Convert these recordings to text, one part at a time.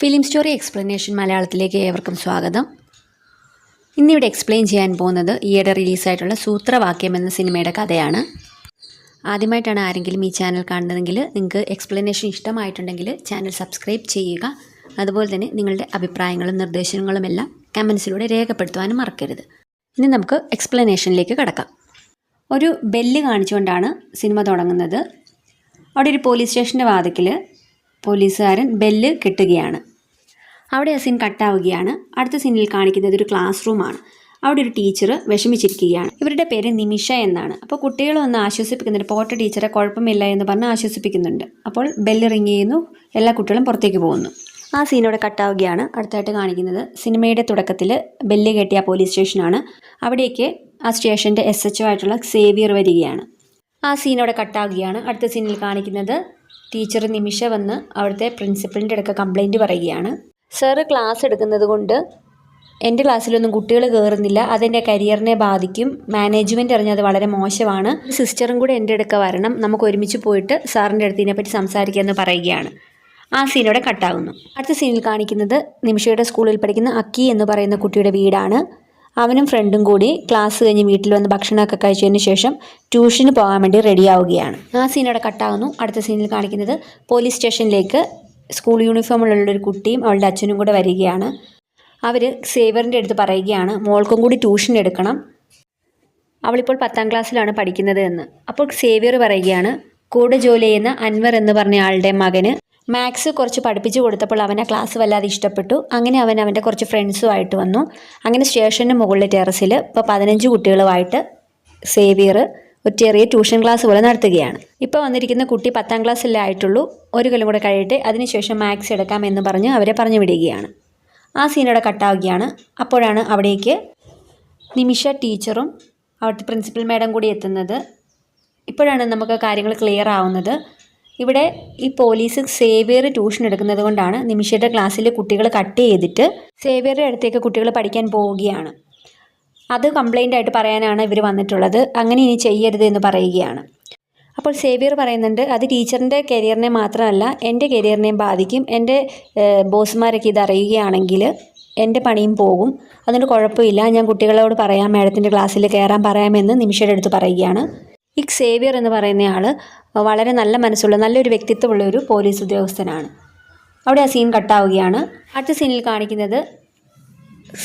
Film story explanation മലയാളത്തിലേക്ക് ഏവർക്കും സ്വാഗതം. ഇന്നിവിടെ എക്സ്പ്ലെയിൻ ചെയ്യാൻ പോകുന്നത് ഈയിടെ റിലീസായിട്ടുള്ള സൂത്രവാക്യം എന്ന സിനിമയുടെ കഥയാണ്. ആദ്യമായിട്ടാണ് ആരെങ്കിലും ഈ ചാനൽ കാണുന്നതെങ്കിൽ നിങ്ങൾക്ക് എക്സ്പ്ലനേഷൻ ഇഷ്ടമായിട്ടുണ്ടെങ്കിൽ ചാനൽ സബ്സ്ക്രൈബ് ചെയ്യുക. അതുപോലെ തന്നെ നിങ്ങളുടെ അഭിപ്രായങ്ങളും നിർദ്ദേശങ്ങളും എല്ലാം കമൻസിലൂടെ രേഖപ്പെടുത്തുവാനും മറക്കരുത്. ഇനി നമുക്ക് എക്സ്പ്ലനേഷനിലേക്ക് കടക്കാം. ഒരു ബെല്ല് കാണിച്ചുകൊണ്ടാണ് സിനിമ തുടങ്ങുന്നത്. അവിടെ ഒരു പോലീസ് സ്റ്റേഷന്റെ വാതിക്കൽ പോലീസുകാരൻ ബെല്ല് കെട്ടുകയാണ്. അവിടെ ആ സീൻ കട്ടാവുകയാണ് അടുത്ത സീനിൽ കാണിക്കുന്നത് ഒരു ക്ലാസ് റൂമാണ് അവിടെ ഒരു ടീച്ചർ വിഷമിച്ചിരിക്കുകയാണ്. ഇവരുടെ പേര് നിമിഷ എന്നാണ്. അപ്പോൾ കുട്ടികളെ ഒന്ന് ആശ്വസിപ്പിക്കുന്നുണ്ട്. പോട്ട ടീച്ചറെ കുഴപ്പമില്ല എന്ന് പറഞ്ഞ് ആശ്വസിപ്പിക്കുന്നുണ്ട്. അപ്പോൾ ബെല്ല് റിങ് ചെയ്യുന്നു. എല്ലാ കുട്ടികളും പുറത്തേക്ക് പോകുന്നു. ആ സീനോടെ കട്ടാവുകയാണ് അടുത്തായിട്ട് കാണിക്കുന്നത് സിനിമയുടെ തുടക്കത്തിൽ ബെല്ല് കെട്ടിയ പോലീസ് സ്റ്റേഷനാണ് അവിടേക്ക് ആ സ്റ്റേഷന്റെ എസ് എച്ച് ആയിട്ടുള്ള സേവിയർ വരികയാണ്. ആ സീനോടെ കട്ടാവുകയാണ് അടുത്ത സീനിൽ കാണിക്കുന്നത് ടീച്ചർ നിമിഷ വന്ന് അവിടുത്തെ പ്രിൻസിപ്പളിന്റെ അടുക്ക കംപ്ലൈന്റ് പറയുകയാണ്. സാറ് ക്ലാസ് എടുക്കുന്നത് കൊണ്ട് എന്റെ ക്ലാസ്സിലൊന്നും കുട്ടികൾ കയറുന്നില്ല അതെന്റെ കരിയറിനെ ബാധിക്കും. മാനേജ്മെന്റ് അറിഞ്ഞത് വളരെ മോശമാണ്. സിസ്റ്ററും കൂടെ എന്റെ അടുക്ക വരണം. നമുക്ക് ഒരുമിച്ച് പോയിട്ട് സാറിന്റെ അടുത്ത് ഇതിനെപ്പറ്റി സംസാരിക്കാമെന്ന് പറയുകയാണ്. ആ സീനോടെ കട്ടാകുന്നു അടുത്ത സീനിൽ കാണിക്കുന്നത് നിമിഷയുടെ സ്കൂളിൽ പഠിക്കുന്ന അക്കി എന്ന് പറയുന്ന കുട്ടിയുടെ വീടാണ്. അവനും ഫ്രണ്ടും കൂടി ക്ലാസ് കഴിഞ്ഞ് വീട്ടിൽ വന്ന് ഭക്ഷണമൊക്കെ കഴിച്ചതിന് ശേഷം ട്യൂഷന് പോകാൻ വേണ്ടി റെഡിയാവുകയാണ് ആ സീനോടെ കട്ടാകുന്നു അടുത്ത സീനിൽ കാണിക്കുന്നത് പോലീസ് സ്റ്റേഷനിലേക്ക് സ്കൂൾ യൂണിഫോമിലുള്ള ഒരു കുട്ടിയും അവളുടെ അച്ഛനും കൂടെ വരികയാണ്. അവർ സേവറിന്റെ അടുത്ത് പറയുകയാണ് മോൾക്കും കൂടി ട്യൂഷൻ എടുക്കണം. അവളിപ്പോൾ പത്താം ക്ലാസ്സിലാണ് പഠിക്കുന്നത് എന്ന്. അപ്പോൾ സേവിയർ പറയുകയാണ് കൂടെ ജോലി ചെയ്യുന്ന അൻവർ എന്ന് പറഞ്ഞ ആളുടെ മകന് മാത്സ് കുറച്ച് പഠിപ്പിച്ചു കൊടുത്തപ്പോൾ അവൻ ആ ക്ലാസ് വല്ലാതെ ഇഷ്ടപ്പെട്ടു. അങ്ങനെ അവൻ അവന്റെ കുറച്ച് ഫ്രണ്ട്സുമായിട്ട് വന്നു. അങ്ങനെ സ്റ്റേഷന് മുകളിലെ ടെറസിൽ ഇപ്പോൾ പതിനഞ്ച് കുട്ടികളുമായിട്ട് സേവിയർ ഒരു ചെറിയ ട്യൂഷൻ ക്ലാസ് പോലെ നടത്തുകയാണ്. ഇപ്പോൾ വന്നിരിക്കുന്ന കുട്ടി പത്താം ക്ലാസ്സിലേ ആയിട്ടുള്ളൂ. ഒരു കൊല്ലം കൂടെ കഴിയട്ടെ. അതിനുശേഷം മാത്സ് എടുക്കാം എന്ന് പറഞ്ഞ് അവരെ പറഞ്ഞു വിടുകയാണ്. ആ സീനോടെ കട്ടാവുകയാണ് അപ്പോഴാണ് അവിടേക്ക് നിമിഷ ടീച്ചറും അവിടുത്തെ പ്രിൻസിപ്പൽ മാഡം കൂടി എത്തുന്നത്. ഇപ്പോഴാണ് നമുക്ക് കാര്യങ്ങൾ ക്ലിയർ ആവുന്നത്. ഇവിടെ ഈ പോലീസ് സേവിയർ ട്യൂഷൻ എടുക്കുന്നത് കൊണ്ടാണ് നിമിഷയുടെ ക്ലാസ്സിൽ കുട്ടികൾ കട്ട് ചെയ്തിട്ട് സേവിയറുടെ അടുത്തേക്ക് കുട്ടികൾ പഠിക്കാൻ പോവുകയാണ്. അത് കംപ്ലൈന്റ് ആയിട്ട് പറയാനാണ് ഇവർ വന്നിട്ടുള്ളത്. അങ്ങനെ ഇനി ചെയ്യരുത് എന്ന് പറയുകയാണ്. അപ്പോൾ സേവിയർ പറയുന്നുണ്ട് അത് ടീച്ചറിന്റെ കരിയറിനെ മാത്രമല്ല എന്റെ കരിയറിനെയും ബാധിക്കും. എന്റെ ബോസ്മാരൊക്കെ ഇത് അറിയുകയാണെങ്കിൽ എന്റെ പണിയും പോകും. അതുകൊണ്ട് കുഴപ്പമില്ല. ഞാൻ കുട്ടികളോട് പറയാം മാഡത്തിന്റെ ക്ലാസ്സിൽ കയറാൻ പറയാമെന്ന് നിമിഷയുടെ അടുത്ത് പറയുകയാണ്. ഈ സേവിയർ എന്ന് പറയുന്ന ആൾ വളരെ നല്ല മനസ്സുള്ള നല്ലൊരു വ്യക്തിത്വമുള്ള ഒരു പോലീസ് ഉദ്യോഗസ്ഥനാണ്. അവിടെ ആ സീൻ കട്ടാവുകയാണ് അടുത്ത സീനിൽ കാണിക്കുന്നത്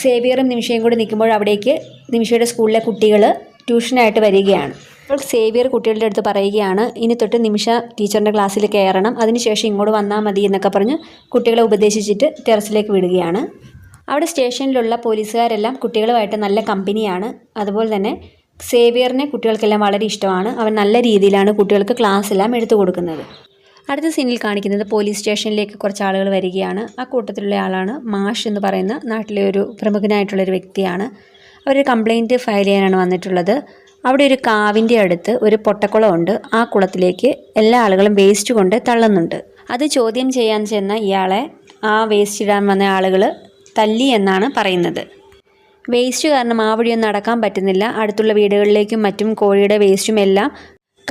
സേവിയറും നിമിഷയും കൂടി നിൽക്കുമ്പോൾ അവിടേക്ക് നിമിഷയുടെ സ്കൂളിലെ കുട്ടികൾ ട്യൂഷനായിട്ട് വരികയാണ്. അപ്പോൾ സേവിയർ കുട്ടികളുടെ അടുത്ത് പറയുകയാണ് ഇനി തൊട്ട് നിമിഷ ടീച്ചറിന്റെ ക്ലാസ്സിൽ കയറണം. അതിനുശേഷം ഇങ്ങോട്ട് വന്നാൽ മതി എന്നൊക്കെ പറഞ്ഞ് കുട്ടികളെ ഉപദേശിച്ചിട്ട് ടെറസിലേക്ക് വിടുകയാണ്. അവിടെ സ്റ്റേഷനിലുള്ള പോലീസുകാരെല്ലാം കുട്ടികളുമായിട്ട് നല്ല കമ്പനിയാണ് അതുപോലെ തന്നെ സേവിയറിനെ കുട്ടികൾക്കെല്ലാം വളരെ ഇഷ്ടമാണ്. അവൻ നല്ല രീതിയിലാണ് കുട്ടികൾക്ക് ക്ലാസ് എല്ലാം എടുത്തു കൊടുക്കുന്നത്. അടുത്ത സീനിൽ കാണിക്കുന്നത് പോലീസ് സ്റ്റേഷനിലേക്ക് കുറച്ച് ആളുകൾ വരികയാണ്. ആ കൂട്ടത്തിലുള്ള ആളാണ് മാഷ് എന്ന് പറയുന്ന നാട്ടിലെ ഒരു പ്രമുഖനായിട്ടുള്ളൊരു വ്യക്തിയാണ്. അവരൊരു കംപ്ലൈന്റ് ഫയൽ ചെയ്യാനാണ് വന്നിട്ടുള്ളത്. അവിടെ ഒരു കാവിന്റെ അടുത്ത് ഒരു പൊട്ടക്കുളമുണ്ട്. ആ കുളത്തിലേക്ക് എല്ലാ ആളുകളും വേസ്റ്റ് കൊണ്ട് തള്ളുന്നുണ്ട്. അത് ചോദ്യം ചെയ്യാൻ ചെന്ന ഇയാളെ ആ വേസ്റ്റ് ഇടാൻ വന്ന ആളുകൾ തല്ലി എന്നാണ് പറയുന്നത്. വേസ്റ്റ് കാരണം ആ വഴിയൊന്നും നടക്കാൻ പറ്റുന്നില്ല. അടുത്തുള്ള വീടുകളിലേക്കും മറ്റും കോഴിയുടെ വേസ്റ്റും എല്ലാം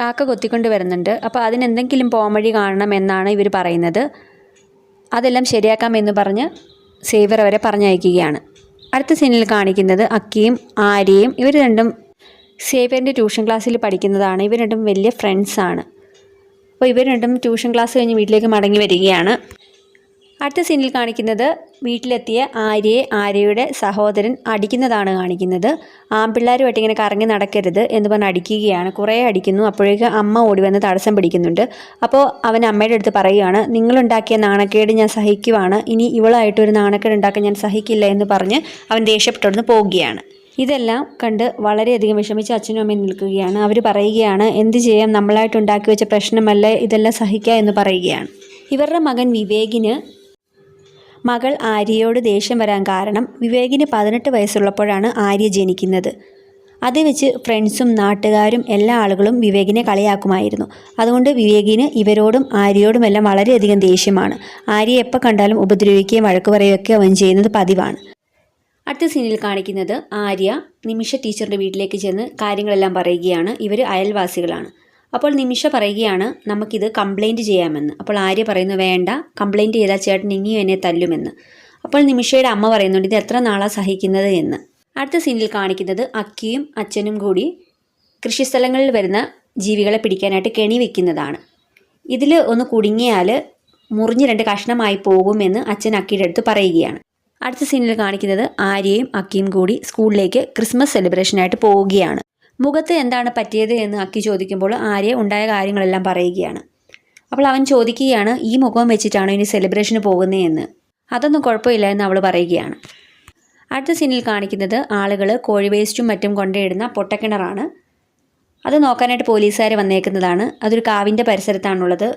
കാക്ക കൊത്തിക്കൊണ്ട് വരുന്നുണ്ട്. അപ്പോൾ അതിനെന്തെങ്കിലും പോംവഴി കാണണം എന്നാണ് ഇവർ പറയുന്നത്. അതെല്ലാം ശരിയാക്കാം എന്ന് പറഞ്ഞ് സേവർ അവരെ പറഞ്ഞയക്കുകയാണ്. അടുത്ത സീനിൽ കാണിക്കുന്നത് അക്കിയും ആര്യയും. ഇവർ രണ്ടും സേവറിന്റെ ട്യൂഷൻ ക്ലാസ്സിൽ പഠിക്കുന്നതാണ്. ഇവർ രണ്ടും വലിയ ഫ്രണ്ട്സാണ് അപ്പോൾ ഇവർ രണ്ടും ട്യൂഷൻ ക്ലാസ് കഴിഞ്ഞ് വീട്ടിലേക്ക് മടങ്ങി വരികയാണ്. അടുത്ത സീനിൽ കാണിക്കുന്നത് വീട്ടിലെത്തിയ ആര്യയെ ആര്യയുടെ സഹോദരൻ അടിക്കുന്നതാണ് കാണിക്കുന്നത്. ആൺപിള്ളേരുമായിട്ട് ഇങ്ങനെ കറങ്ങി നടക്കരുത് എന്ന് പറഞ്ഞ് അടിക്കുകയാണ്. കുറേ അടിക്കുന്നു. അപ്പോഴേക്ക് അമ്മ ഓടി വന്ന് തടസ്സം പിടിക്കുന്നുണ്ട്. അപ്പോൾ അവൻ അമ്മയുടെ അടുത്ത് പറയുകയാണ് നിങ്ങളുണ്ടാക്കിയ നാണക്കേട് ഞാൻ സഹിക്കുവാണ്. ഇനി ഇവളായിട്ട് ഒരു നാണക്കേട് ഉണ്ടാക്കാൻ ഞാൻ സഹിക്കില്ല എന്ന് പറഞ്ഞ് അവൻ ദേഷ്യപ്പെട്ടവിടുന്ന് പോവുകയാണ്. ഇതെല്ലാം കണ്ട് വളരെയധികം വിഷമിച്ച് അച്ഛനും അമ്മയും നിൽക്കുകയാണ്. അവർ പറയുകയാണ് എന്ത് ചെയ്യാം? നമ്മളായിട്ട് ഉണ്ടാക്കി വെച്ച പ്രശ്നമല്ലേ ഇതെല്ലാം സഹിക്കുക എന്ന് പറയുകയാണ്. ഇവരുടെ മകൻ വിവേകിന് മകൾ ആര്യയോട് ദേഷ്യം വരാൻ കാരണം വിവേകിന് പതിനെട്ട് വയസ്സുള്ളപ്പോഴാണ് ആര്യ ജനിക്കുന്നത്. അത് വെച്ച് ഫ്രണ്ട്സും നാട്ടുകാരും എല്ലാ ആളുകളും വിവേകിനെ കളിയാക്കുമായിരുന്നു. അതുകൊണ്ട് വിവേകിന് ഇവരോടും ആര്യയോടുമെല്ലാം വളരെയധികം ദേഷ്യമാണ്. ആര്യ എപ്പോൾ കണ്ടാലും ഉപദ്രവിക്കുകയും വഴക്ക് പറയുകയൊക്കെ അവൻ ചെയ്യുന്നത് പതിവാണ്. അടുത്ത സീനിൽ കാണിക്കുന്നത് ആര്യ നിമിഷ ടീച്ചറുടെ വീട്ടിലേക്ക് ചെന്ന് കാര്യങ്ങളെല്ലാം പറയുകയാണ്. ഇവർ അയൽവാസികളാണ്. അപ്പോൾ നിമിഷ പറയുകയാണ് നമുക്കിത് കംപ്ലൈന്റ് ചെയ്യാമെന്ന്. അപ്പോൾ ആര്യ പറയുന്നു വേണ്ട കംപ്ലൈന്റ് ചെയ്താൽ ചേട്ടൻ ഇനിയും എന്നെ തല്ലുമെന്ന്. അപ്പോൾ നിമിഷയുടെ അമ്മ പറയുന്നുണ്ട് ഇത് എത്ര നാളാണ് സഹിക്കുന്നത് എന്ന്. അടുത്ത സീനിൽ കാണിക്കുന്നത് അക്കിയും അച്ഛനും കൂടി കൃഷിസ്ഥലങ്ങളിൽ വരുന്ന ജീവികളെ പിടിക്കാനായിട്ട് കെണി വെക്കുന്നതാണ്. ഇതിൽ ഒന്ന് കുടുങ്ങിയാൽ മുറിഞ്ഞ് രണ്ട് കഷ്ണമായി പോകുമെന്ന് അച്ഛൻ അക്കിയുടെ അടുത്ത് പറയുകയാണ്. അടുത്ത സീനിൽ കാണിക്കുന്നത് ആര്യയും അക്കിയും കൂടി സ്കൂളിലേക്ക് ക്രിസ്മസ് സെലിബ്രേഷനായിട്ട് പോവുകയാണ്. മുഖത്ത് എന്താണ് പറ്റിയത് എന്ന് അക്കി ചോദിക്കുമ്പോൾ ആര്യ ഉണ്ടായ കാര്യങ്ങളെല്ലാം പറയുകയാണ്. അപ്പോൾ അവൻ ചോദിക്കുകയാണ് ഈ മുഖം വെച്ചിട്ടാണോ ഇനി സെലിബ്രേഷന് പോകുന്നതെന്ന് അതൊന്നും കുഴപ്പമില്ല എന്ന് അവൾ പറയുകയാണ്. അടുത്ത സീനിൽ കാണിക്കുന്നത് ആളുകൾ കോഴി വേസ്റ്റും മറ്റും കൊണ്ടിടുന്ന പൊട്ടക്കിണറാണ്. അത് നോക്കാനായിട്ട് പോലീസുകാർ വന്നേക്കുന്നതാണ്. അതൊരു കാവിന്റെ പരിസരത്താണുള്ളത്.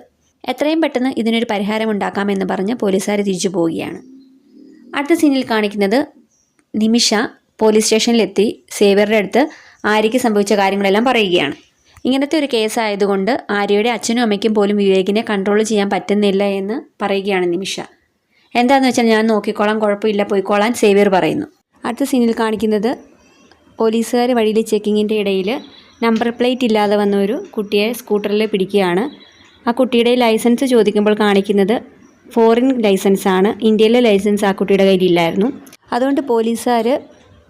എത്രയും പെട്ടെന്ന് ഇതിനൊരു പരിഹാരം ഉണ്ടാക്കാമെന്ന് പറഞ്ഞ് പോലീസുകാർ തിരിച്ചു പോവുകയാണ്. അടുത്ത സീനിൽ കാണിക്കുന്നത് നിമിഷ പോലീസ് സ്റ്റേഷനിലെത്തി സേവ്യറുടെ അടുത്ത് ആര്യയ്ക്ക് സംഭവിച്ച കാര്യങ്ങളെല്ലാം പറയുകയാണ്. ഇങ്ങനത്തെ ഒരു കേസായതുകൊണ്ട് ആര്യയുടെ അച്ഛനും അമ്മയ്ക്കും പോലും വിവേകിനെ കൺട്രോൾ ചെയ്യാൻ പറ്റുന്നില്ല എന്ന് പറയുകയാണ് നിമിഷ. എന്താണെന്ന് വെച്ചാൽ ഞാൻ നോക്കിക്കോളാം കുഴപ്പമില്ല പോയിക്കോളാൻ സേവ്യർ പറയുന്നു. അടുത്ത സീനിൽ കാണിക്കുന്നത് പോലീസുകാർ വഴിയിൽ ചെക്കിങ്ങിന്റെ ഇടയിൽ നമ്പർ പ്ലേറ്റ് ഇല്ലാതെ വന്ന ഒരു കുട്ടിയെ സ്കൂട്ടറിൽ പിടിക്കുകയാണ്. ആ കുട്ടിയുടെ ലൈസൻസ് ചോദിക്കുമ്പോൾ കാണിക്കുന്നത് ഫോറിൻ ലൈസൻസ് ആണ്. ഇന്ത്യയിലെ ലൈസൻസ് ആ കുട്ടിയുടെ കയ്യിലില്ലായിരുന്നു. അതുകൊണ്ട് പോലീസുകാർ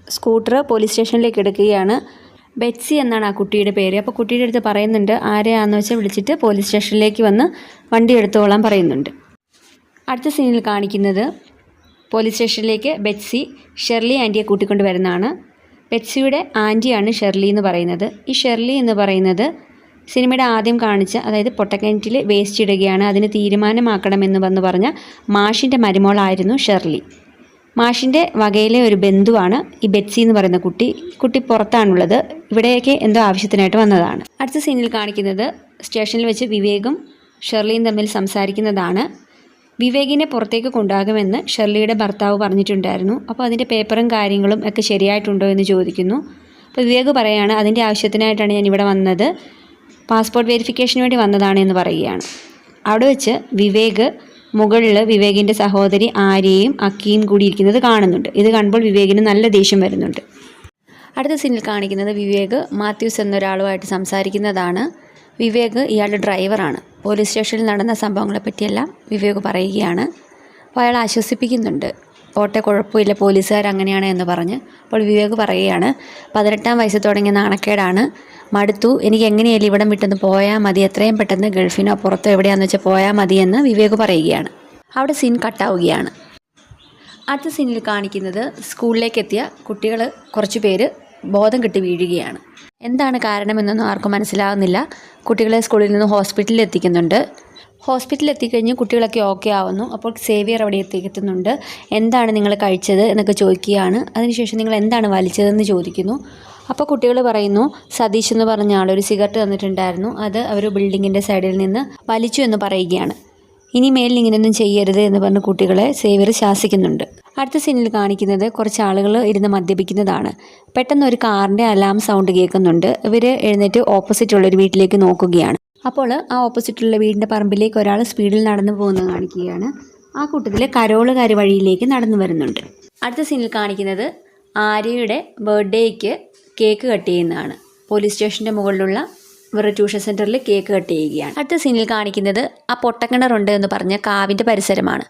സ്കൂട്ടർ പോലീസ് സ്റ്റേഷനിലേക്ക് എടുക്കുകയാണ്. ബെറ്റ്സി എന്നാണ് ആ കുട്ടിയുടെ പേര്. അപ്പോൾ കുട്ടിയുടെ അടുത്ത് പറയുന്നുണ്ട് ആരെയാണെന്ന് വെച്ചാൽ വിളിച്ചിട്ട് പോലീസ് സ്റ്റേഷനിലേക്ക് വന്ന് വണ്ടി എടുത്തോളാൻ പറയുന്നുണ്ട്. അടുത്ത സീനിൽ കാണിക്കുന്നത് പോലീസ് സ്റ്റേഷനിലേക്ക് ബെറ്റ്സി ഷെർലി ആന്റിയെ കൂട്ടിക്കൊണ്ട് വരുന്നതാണ്. ബെറ്റ്സിയുടെ ആന്റിയാണ് ഷെർലി എന്ന് പറയുന്നത്. ഈ ഷെർലി എന്ന് പറയുന്നത് സിനിമയുടെ ആദ്യം കാണിച്ച അതായത് പൊട്ടക്കിണറ്റിൽ വേസ്റ്റ് ഇടുകയാണ് അതിന് തീരുമാനമാക്കണമെന്ന് വന്ന് പറഞ്ഞ മാഷിന്റെ മരുമോളായിരുന്നു ഷെർലി. മാഷിന്റെ വകയിലെ ഒരു ബന്ധുവാണ് ഈ ബെറ്റ്സി എന്ന് പറയുന്ന കുട്ടി. കുട്ടി പുറത്താണുള്ളത്. ഇവിടെയൊക്കെ എന്തോ ആവശ്യത്തിനായിട്ട് വന്നതാണ്. അടുത്ത സീനിൽ കാണിക്കുന്നത് സ്റ്റേഷനിൽ വെച്ച് വിവേകും ഷെർലിയും തമ്മിൽ സംസാരിക്കുന്നതാണ്. വിവേകിനെ പുറത്തേക്ക് കൊണ്ടാകുമെന്ന് ഷെർലിയുടെ ഭർത്താവ് പറഞ്ഞിട്ടുണ്ടായിരുന്നു. അപ്പോൾ അതിന്റെ പേപ്പറും കാര്യങ്ങളും ഒക്കെ ശരിയായിട്ടുണ്ടോ എന്ന് ചോദിക്കുന്നു. അപ്പോൾ വിവേക് പറയാണ് അതിന്റെ ആവശ്യത്തിനായിട്ടാണ് ഞാൻ ഇവിടെ വന്നത്. പാസ്പോർട്ട് വെരിഫിക്കേഷന് വേണ്ടി വന്നതാണ് എന്ന് പറയുകയാണ്. അവിടെ വെച്ച് വിവേക് മുകളിൽ വിവേകിന്റെ സഹോദരി ആര്യയും അക്കിയും കൂടി ഇരിക്കുന്നത് കാണുന്നുണ്ട്. ഇത് കാണുമ്പോൾ വിവേകിന് നല്ല ദേഷ്യം വരുന്നുണ്ട്. അടുത്ത സീനിൽ കാണിക്കുന്നത് വിവേക് മാത്യൂസ് എന്നൊരാളുമായിട്ട് സംസാരിക്കുന്നതാണ്. വിവേക് ഇയാളുടെ ഡ്രൈവറാണ് പോലീസ് സ്റ്റേഷനിൽ നടന്ന സംഭവങ്ങളെ പറ്റിയെല്ലാം വിവേക് പറയുകയാണ്. അപ്പോൾ അയാൾ ആശ്വസിപ്പിക്കുന്നുണ്ട്. ഓട്ടെ കുഴപ്പമില്ല പോലീസുകാർ അങ്ങനെയാണ് എന്ന് പറഞ്ഞ് അപ്പോൾ വിവേക് പറയുകയാണ് പതിനെട്ടാം വയസ്സ് തുടങ്ങിയ നാണക്കേടാണ്. മടുത്തു. എനിക്ക് എങ്ങനെയല്ലേ ഇവിടം വിട്ടൊന്ന് പോയാൽ മതി? എത്രയും പെട്ടെന്ന് ഗൾഫിനോ പുറത്തോ എവിടെയാണെന്ന് വെച്ചാൽ പോയാൽ മതിയെന്ന് വിവേക് പറയുകയാണ്. അവിടെ സീൻ കട്ടാവുകയാണ്. അടുത്ത സീനിൽ കാണിക്കുന്നത് സ്കൂളിലേക്ക് എത്തിയ കുട്ടികൾ കുറച്ച് പേര് ബോധം കെട്ടി വീഴുകയാണ്. എന്താണ് കാരണമെന്നൊന്നും ആർക്കും മനസ്സിലാവുന്നില്ല. കുട്ടികളെ സ്കൂളിൽ നിന്ന് ഹോസ്പിറ്റലിൽ എത്തിക്കുന്നുണ്ട്. ഹോസ്പിറ്റലിൽ എത്തിക്കഴിഞ്ഞ് കുട്ടികളൊക്കെ ഓക്കെ ആവുന്നു. അപ്പോൾ സേവിയർ അവിടെ എത്തിക്കുന്നുണ്ട് എന്താണ് നിങ്ങൾ കഴിച്ചത്? എന്നൊക്കെ ചോദിക്കുകയാണ്. അതിനുശേഷം നിങ്ങൾ എന്താണ് വലിച്ചതെന്ന് ചോദിക്കുന്നു. അപ്പോൾ കുട്ടികൾ പറയുന്നു സതീഷ് എന്ന് പറഞ്ഞ ആൾ ഒരു സിഗരറ്റ് തന്നിട്ടുണ്ടായിരുന്നു. അത് അവർ ബിൽഡിങ്ങിന്റെ സൈഡിൽ നിന്ന് വലിച്ചു എന്ന് പറയുകയാണ്. ഇനി മേലിൽ ഇങ്ങനെയൊന്നും ചെയ്യരുത് എന്ന് പറഞ്ഞ് കുട്ടികളെ സേവർ ശാസിക്കുന്നുണ്ട്. അടുത്ത സീനിൽ കാണിക്കുന്നത് കുറച്ച് ആളുകൾ ഇരുന്ന് മദ്യപിക്കുന്നതാണ്. പെട്ടെന്ന് ഒരു കാറിന്റെ അലാം സൗണ്ട് കേൾക്കുന്നുണ്ട്. ഇവർ എഴുന്നേറ്റ് ഓപ്പോസിറ്റുള്ള ഒരു വീട്ടിലേക്ക് നോക്കുകയാണ്. അപ്പോൾ ആ ഓപ്പോസിറ്റുള്ള വീടിന്റെ പറമ്പിലേക്ക് ഒരാൾ സ്പീഡിൽ നടന്നു പോകുന്നത് കാണിക്കുകയാണ്. ആ കൂട്ടത്തിൽ കരോളുകാർ വഴിയിലേക്ക് നടന്നു വരുന്നുണ്ട്. അടുത്ത സീനിൽ കാണിക്കുന്നത് ആര്യയുടെ ബർത്ത്ഡേക്ക് കേക്ക് കട്ട് ചെയ്യുന്നതാണ്. പോലീസ് സ്റ്റേഷന്റെ മുകളിലുള്ള ഇവരുടെ ട്യൂഷൻ സെന്ററിൽ കേക്ക് കട്ട് ചെയ്യുകയാണ്. അടുത്ത സീനിൽ കാണിക്കുന്നത് ആ പൊട്ടക്കിണറുണ്ട് എന്ന് പറഞ്ഞ കാവിന്റെ പരിസരമാണ്.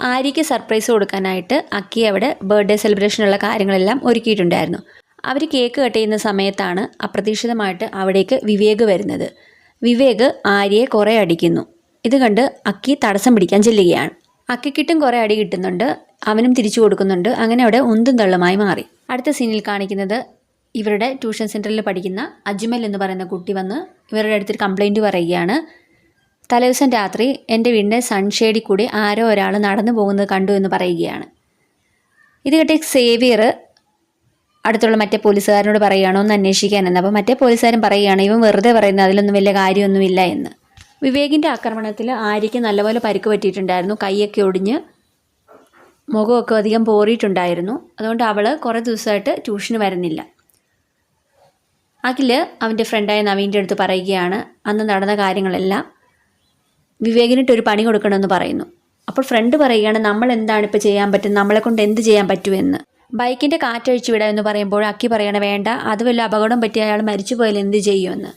ആര്യയ്ക്ക് സർപ്രൈസ് കൊടുക്കാനായിട്ട് അക്കി അവിടെ ബർത്ത്ഡേ സെലിബ്രേഷനുള്ള കാര്യങ്ങളെല്ലാം ഒരുക്കിയിട്ടുണ്ടായിരുന്നു. അവർ കേക്ക് കട്ട് ചെയ്യുന്ന സമയത്താണ് അപ്രതീക്ഷിതമായിട്ട് അവിടേക്ക് വിവേക് വരുന്നത്. വിവേക് ആര്യയെ കുറേ അടിക്കുന്നു. ഇത് കണ്ട് അക്കി തടസ്സം പിടിക്കാൻ ചെല്ലുകയാണ്. അക്കിക്കിട്ടും കുറേ അടി കിട്ടുന്നുണ്ട്. അവനും തിരിച്ചു കൊടുക്കുന്നുണ്ട്. അങ്ങനെ അവിടെ ഉന്തും തള്ളുമായി മാറി. അടുത്ത സീനിൽ കാണിക്കുന്നത് ഇവരുടെ ട്യൂഷൻ സെന്ററിൽ പഠിക്കുന്ന അജ്മൽ എന്ന് പറയുന്ന കുട്ടി വന്ന് ഇവരുടെ അടുത്തൊരു കംപ്ലൈന്റ് പറയുകയാണ്. തലേദിവസം രാത്രി എന്റെ വീടിന്റെ സൺഷെയ്ഡിൽ കൂടി ആരോ ഒരാൾ നടന്നു പോകുന്നത് കണ്ടു എന്ന് പറയുകയാണ്. ഇത് കേട്ട് സേവിയർ അടുത്തുള്ള മറ്റേ പോലീസുകാരനോട് പറയുകയാണോ ഒന്ന് അന്വേഷിക്കാനെന്ന് അപ്പോൾ മറ്റേ പോലീസുകാരൻ പറയുകയാണ് ഇവൻ വെറുതെ പറയുന്നത് അതിലൊന്നും വലിയ കാര്യമൊന്നുമില്ല എന്ന്. വിവേകിന്റെ ആക്രമണത്തിൽ ആര്യയ്ക്ക് നല്ലപോലെ പരിക്ക് പറ്റിയിട്ടുണ്ടായിരുന്നു. കൈയൊക്കെ ഒടിഞ്ഞ് മുഖമൊക്കെ അധികം പോറിയിട്ടുണ്ടായിരുന്നു. അതുകൊണ്ട് അവൾ കുറേ ദിവസമായിട്ട് ട്യൂഷന് വരുന്നില്ല. അഖിൽ അവന്റെ ഫ്രണ്ടായ നവീന്റെ അടുത്ത് പറയുകയാണ് അന്ന് നടന്ന കാര്യങ്ങളെല്ലാം വിവേകിനിട്ടൊരു പണി കൊടുക്കണമെന്ന് പറയുന്നു. അപ്പോൾ ഫ്രണ്ട് പറയുകയാണ് നമ്മൾ എന്താണ് ഇപ്പോൾ ചെയ്യാൻ പറ്റും നമ്മളെ കൊണ്ട് എന്ത് ചെയ്യാൻ പറ്റുമെന്ന്? ബൈക്കിന്റെ കാറ്റഴിച്ചു വിടാം എന്ന് പറയുമ്പോൾ അക്കി പറയണ വേണ്ട അത് വല്ല അപകടം പറ്റി അയാൾ മരിച്ചു പോയാൽ എന്ത് ചെയ്യുമെന്ന്?